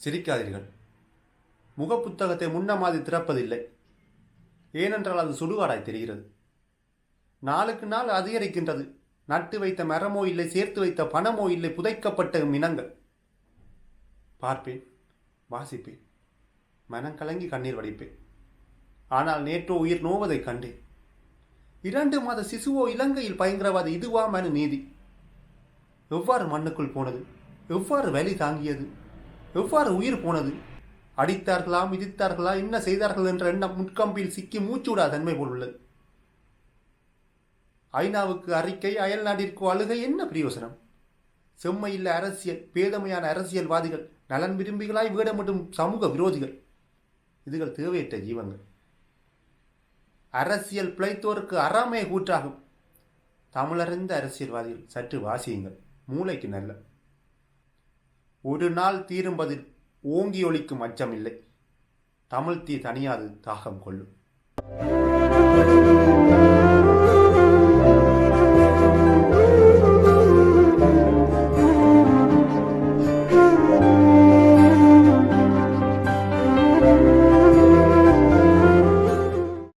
சிரிக்காதீர்கள். முகப்புத்தகத்தை முன்ன மாதிரி திறப்பதில்லை. ஏனென்றால் அது சுடுகாடாய் தெரிகிறது. நாளுக்கு நாள் அதிகரிக்கின்றது. நட்டு வைத்த மரமோ இல்லை சேர்த்து வைத்த பணமோ இல்லை புதைக்கப்பட்ட மினங்கள் பார்ப்பேன் வாசிப்பேன். மனம் கலங்கி கண்ணீர் வடிப்பேன். ஆனால் நேற்றோ உயிர் நோவதைக் கண்டேன். இரண்டு மாத சிசுவோ இலங்கையில் பயங்கரவாத இதுவா மனு நீதி. எவ்வாறு மண்ணுக்குள் போனது? எவ்வாறு வலி தாங்கியது? எவ்வாறு உயிர் போனது? அடித்தார்களா மிதித்தார்களா என்ன செய்தார்கள் என்ற எண்ணம் முட்கம்பில் சிக்கி மூச்சூடா தன்மை போல் உள்ளது. ஐநாவுக்கு அறிக்கை அயல் நாட்டிற்கு அழுகை என்ன பிரயோசனம்? செம்மையில்ல அரசியல் பேதமையான அரசியல்வாதிகள் நலன் விரும்பிகளாய் வீடமிடும் சமூக விரோதிகள். இதுகள் தேவையற்ற ஜீவங்கள். அரசியல் பிழைத்தோருக்கு அறாமே கூற்றாகும். தமிழறிந்த அரசியல்வாதிகள் சற்று வாசியுங்கள். மூளைக்கு நல்ல ஒரு நாள் தீரும்பதில் ஓங்கி ஒழிக்கும் அச்சமில்லை. தமிழ் தீ தனியாது தாகம் கொள்ளும்.